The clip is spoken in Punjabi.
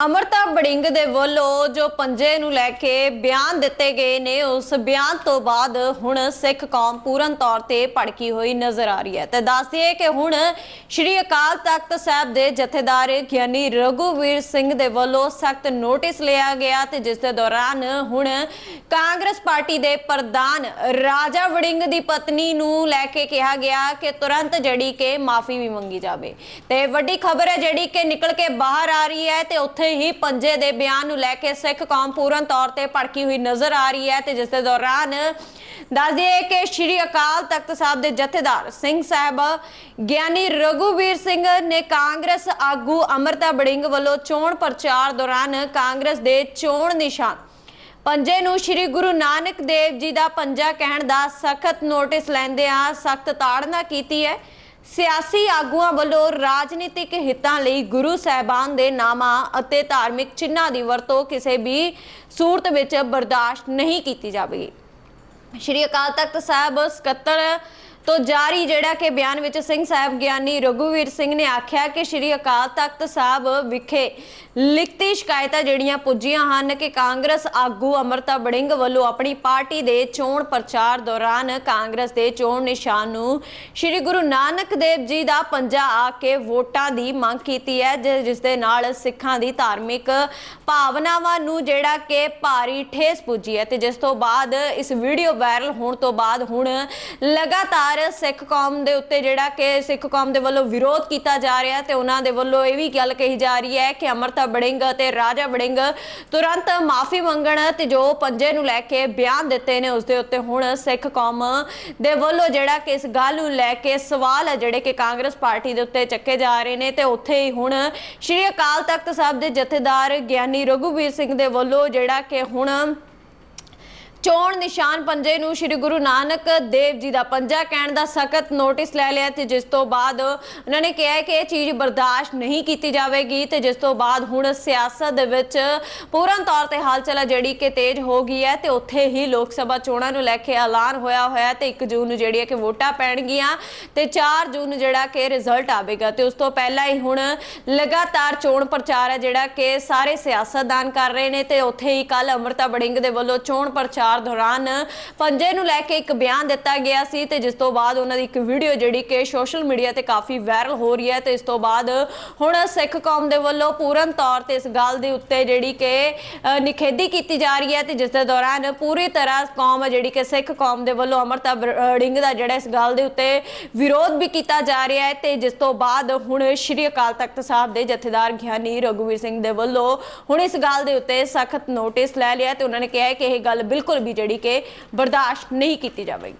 ਅਮਰਤਾ ਬੜਿੰਗ ਦੇ ਵੱਲੋਂ ਜੋ ਪੰਜੇ ਨੂੰ ਲੈ ਕੇ ਬਿਆਨ ਦਿੱਤੇ ਗਏ ਨੇ, ਉਸ ਬਿਆਨ ਤੋਂ ਬਾਅਦ ਹੁਣ ਸਿੱਖ ਕੌਮ ਪੂਰਨ ਤੌਰ ਤੇ ਭੜਕੀ ਹੋਈ ਨਜ਼ਰ ਆ ਰਹੀ ਹੈ। ਤੇ ਦੱਸਦੀਏ ਕਿ ਹੁਣ ਸ਼੍ਰੀ ਅਕਾਲ ਤਖਤ ਸਾਹਿਬ ਦੇ ਜਥੇਦਾਰ ਗਿਆਨੀ ਰਘੁਵੀਰ ਸਿੰਘ ਦੇ ਵੱਲੋਂ ਸਖਤ ਨੋਟਿਸ ਲਿਆ ਗਿਆ ਤੇ ਜਿਸ ਦੇ ਦੌਰਾਨ ਹੁਣ ਕਾਂਗਰਸ ਪਾਰਟੀ ਦੇ ਪ੍ਰਧਾਨ ਰਾਜਾ ਵੜਿੰਗ ਦੀ ਪਤਨੀ ਨੂੰ ਲੈ ਕੇ ਕਿਹਾ ਗਿਆ ਕਿ ਤੁਰੰਤ ਜਿਹੜੀ ਕਿ ਮਾਫੀ ਵੀ ਮੰਗੀ ਜਾਵੇ। ਤੇ ਵੱਡੀ ਖਬਰ ਹੈ ਜਿਹੜੀ ਕਿ ਨਿਕਲ ਕੇ ਬਾਹਰ ਆ ਰਹੀ ਹੈ ਤੇ ਉੱਥੇ ਹੀ ਪੰਜੇ ਦੇ ਬਿਆਨ ਨੂੰ ਲੈ ਕੇ ਸਿੱਖ ਕੌਮ ਪੂਰਨ ਤੌਰ ਤੇ ਭੜਕੀ ਹੋਈ ਨਜ਼ਰ ਆ ਰਹੀ ਹੈ ਤੇ ਜਿਸ ਦੇ ਦੌਰਾਨ ਦੱਸ ਦਈਏ ਕਿ ਸ਼੍ਰੀ ਅਕਾਲ ਤਖਤ ਸਾਹਿਬ ਦੇ ਜਥੇਦਾਰ ਸਿੰਘ ਸਾਹਿਬ, ਗਿਆਨੀ ਰਘੁਵੀਰ ਸਿੰਘ ਨੇ ਕਾਂਗਰਸ ਆਗੂ ਅਮਰਤਾ ਬੜਿੰਗ ਵੱਲੋਂ ਚੋਣ ਪ੍ਰਚਾਰ ਦੌਰਾਨ ਕਾਂਗਰਸ ਦੇ ਚੋਣ ਨਿਸ਼ਾਨ। ਪੰਜੇ ਨੂੰ ਸ੍ਰੀ ਗੁਰੂ ਨਾਨਕ ਦੇਵ ਜੀ ਦਾ ਪੰਜਾ ਕਹਿਣ ਦਾ ਸਖਤ ਨੋਟਿਸ ਲੈਂਦਿਆਂ ਸਖਤ ਤਾੜਨਾ ਕੀਤੀ ਹੈ। ਸਿਆਸੀ ਆਗੂਆਂ ਵੱਲੋਂ ਰਾਜਨੀਤਿਕ ਹਿੱਤਾਂ ਲਈ ਗੁਰੂ ਸਾਹਿਬਾਨ ਦੇ ਨਾਮਾਂ ਅਤੇ ਧਾਰਮਿਕ ਚਿੰਨ੍ਹਾਂ ਦੀ ਵਰਤੋਂ ਕਿਸੇ ਵੀ ਸੂਰਤ ਵਿੱਚ ਬਰਦਾਸ਼ਤ ਨਹੀਂ ਕੀਤੀ ਜਾਵੇਗੀ। ਸ਼੍ਰੀ ਅਕਾਲ ਤਖਤ ਸਾਹਿਬ ਸਕੱਤਰ ਤੋਂ ਜਾਰੀ ਜਿਹੜਾ ਕਿ ਬਿਆਨ ਵਿੱਚ ਸਿੰਘ ਸਾਹਿਬ ਗਿਆਨੀ ਰਘੂਵੀਰ ਸਿੰਘ ਨੇ ਆਖਿਆ ਕਿ ਸ਼੍ਰੀ ਅਕਾਲ ਤਖਤ ਸਾਹਿਬ ਵਿਖੇ ਲਿਖਤੀ ਸ਼ਿਕਾਇਤਾਂ ਜਿਹੜੀਆਂ ਪੁੱਜੀਆਂ ਹਨ ਕਿ ਕਾਂਗਰਸ ਆਗੂ ਅਮਰਤਾ ਬੜਿੰਗ ਵੱਲੋਂ ਆਪਣੀ ਪਾਰਟੀ ਦੇ ਚੋਣ ਪ੍ਰਚਾਰ ਦੌਰਾਨ ਕਾਂਗਰਸ ਦੇ ਚੋਣ ਨਿਸ਼ਾਨ ਨੂੰ ਸ਼੍ਰੀ ਗੁਰੂ ਨਾਨਕ ਦੇਵ ਜੀ ਦਾ ਪੰਜਾ ਆ ਕੇ ਵੋਟਾਂ ਦੀ ਮੰਗ ਕੀਤੀ ਹੈ ਜਿਸ ਦੇ ਨਾਲ ਸਿੱਖਾਂ ਦੀ ਧਾਰਮਿਕ ਭਾਵਨਾਵਾਂ ਨੂੰ ਜਿਹੜਾ ਕਿ ਭਾਰੀ ਠੇਸ ਪੁੱਜੀ ਹੈ ਤੇ ਜਿਸ ਤੋਂ ਬਾਅਦ ਇਸ ਵੀਡੀਓ ਵਾਇਰਲ ਹੋਣ ਤੋਂ ਬਾਅਦ ਹੁਣ ਲਗਾਤਾਰ ਸਿੱਖ ਕੌਮ ਦੇ ਉੱਤੇ ਜਿਹੜਾ ਕਿ ਸਿੱਖ ਕੌਮ ਦੇ ਵੱਲੋਂ ਵਿਰੋਧ ਕੀਤਾ ਜਾ ਰਿਹਾ ਤੇ ਉਹਨਾਂ ਦੇ ਵੱਲੋਂ ਇਹ ਵੀ ਗੱਲ ਕਹੀ ਜਾ ਰਹੀ ਹੈ ਕਿ ਅਮਰਤਾ ਬੜਿੰਗ ਅਤੇ ਰਾਜਾ ਬੜਿੰਗ ਤੁਰੰਤ ਮਾਫੀ ਮੰਗਣ ਤੇ ਜੋ ਪੰਜੇ ਨੂੰ ਲੈ ਕੇ ਬਿਆਨ ਦਿੱਤੇ ਨੇ, ਉਸ ਦੇ ਉੱਤੇ ਹੁਣ ਸਿੱਖ ਕੌਮ ਦੇ ਵੱਲੋਂ ਜਿਹੜਾ ਕਿ ਇਸ ਗੱਲ ਨੂੰ ਲੈ ਕੇ ਸਵਾਲ ਹੈ ਜਿਹੜੇ ਕਿ ਕਾਂਗਰਸ ਪਾਰਟੀ ਦੇ ਉੱਤੇ ਚੱਕੇ ਜਾ ਰਹੇ ਨੇ ਤੇ ਉੱਥੇ ਹੀ ਹੁਣ ਸ਼੍ਰੀ ਅਕਾਲ ਤਖਤ ਸਾਹਿਬ ਦੇ ਜਥੇਦਾਰ ਗਿਆਨੀ ਰਘੂਵੀਰ ਸਿੰਘ ਦੇ ਵੱਲੋਂ ਜਿਹੜਾ ਕਿ ਹੁਣ ਚੋਣ ਨਿਸ਼ਾਨ ਪੰਜੇ ਨੂੰ ਸ੍ਰੀ ਗੁਰੂ ਨਾਨਕ ਦੇਵ ਜੀ ਦਾ ਪੰਜਾ ਕਹਿਣ ਦਾ ਸਖਤ ਨੋਟਿਸ ਲੈ ਲਿਆ ਤੇ ਜਿਸ ਤੋਂ ਬਾਅਦ ਉਹਨਾਂ ਨੇ ਕਿਹਾ ਕਿ ਇਹ ਚੀਜ਼ ਬਰਦਾਸ਼ਤ ਨਹੀਂ ਕੀਤੀ ਜਾਵੇਗੀ ਤੇ ਜਿਸ ਤੋਂ ਬਾਅਦ ਹੁਣ ਸਿਆਸਤ ਦੇ ਵਿੱਚ ਪੂਰਨ ਤੌਰ ਤੇ ਹਾਲਚਲ ਹੈ ਜਿਹੜੀ ਕਿ ਤੇਜ਼ ਹੋ ਗਈ ਹੈ ਤੇ ਉੱਥੇ ਹੀ ਲੋਕ ਸਭਾ ਚੋਣਾਂ ਨੂੰ ਲੈ ਕੇ ਐਲਾਨ ਹੋਇਆ ਹੋਇਆ ਹੈ ਤੇ 1 ਜੂਨ ਨੂੰ ਜਿਹੜੀ ਹੈ ਕਿ ਵੋਟਾਂ ਪੈਣਗੀਆਂ ਤੇ 4 ਜੂਨ ਨੂੰ ਜਿਹੜਾ ਕਿ ਰਿਜ਼ਲਟ ਆਵੇਗਾ ਤੇ ਉਸ ਤੋਂ ਪਹਿਲਾਂ ਹੀ ਹੁਣ ਲਗਾਤਾਰ ਚੋਣ ਪ੍ਰਚਾਰ ਹੈ ਜਿਹੜਾ ਕਿ ਸਾਰੇ ਸਿਆਸਤਦਾਨ ਕਰ ਰਹੇ ਨੇ ਤੇ ਉੱਥੇ ਹੀ ਕੱਲ ਅਮਰਤਾ ਬੜਿੰਗ ਦੇ ਵੱਲੋਂ ਚੋਣ ਪ੍ਰਚਾਰ ਦੌਰਾਨ ਪੰਜੇ ਨੂੰ ਲੈ ਕੇ ਇੱਕ ਬਿਆਨ ਦਿੱਤਾ ਗਿਆ ਸੀ ਤੇ ਜਿਸ ਤੋਂ ਬਾਅਦ ਉਹਨਾਂ ਦੀ ਇੱਕ ਵੀਡੀਓ ਜਿਹੜੀ ਕਿ ਸੋਸ਼ਲ ਮੀਡੀਆ ਤੇ ਕਾਫੀ ਵਾਇਰਲ ਹੋ ਰਹੀ ਹੈ ਤੇ ਇਸ ਤੋਂ ਬਾਅਦ ਹੁਣ ਸਿੱਖ ਕੌਮ ਦੇ ਵੱਲੋਂ ਪੂਰਨ ਤੌਰ ਤੇ ਇਸ ਗੱਲ ਦੇ ਉੱਤੇ ਜਿਹੜੀ ਕਿ ਨਿਖੇਧੀ ਕੀਤੀ ਜਾ ਰਹੀ ਹੈ ਤੇ ਜਿਸ ਦੇ ਦੌਰਾਨ ਪੂਰੀ ਤਰ੍ਹਾਂ ਕੌਮ ਜਿਹੜੀ ਕਿ ਸਿੱਖ ਕੌਮ ਦੇ ਵੱਲੋਂ ਅਮਰਤਾ ਬੜਿੰਗ ਦਾ ਜਿਹੜਾ ਇਸ ਗੱਲ ਦੇ ਉੱਤੇ ਵਿਰੋਧ ਵੀ ਕੀਤਾ ਜਾ ਰਿਹਾ ਹੈ ਤੇ ਜਿਸ ਤੋਂ ਬਾਅਦ ਹੁਣ ਸ਼੍ਰੀ ਅਕਾਲ ਤਖਤ ਸਾਹਿਬ ਦੇ ਜਥੇਦਾਰ ਗਿਆਨੀ ਰਘੁਵੀਰ ਸਿੰਘ ਦੇ ਵੱਲੋਂ ਹੁਣ ਇਸ ਗੱਲ ਦੇ ਉੱਤੇ ਸਖਤ ਨੋਟਿਸ ਲੈ ਲਿਆ ਤੇ ਉਹਨਾਂ ਨੇ ਕਿਹਾ ਕਿ ਇਹ ਗੱਲ ਬਿਲਕੁਲ ਬਿਲਕੁਲ ਵੀ ਜਿਹੜੀ ਕਿ ਬਰਦਾਸ਼ਤ ਨਹੀਂ ਕੀਤੀ ਜਾਵੇਗੀ।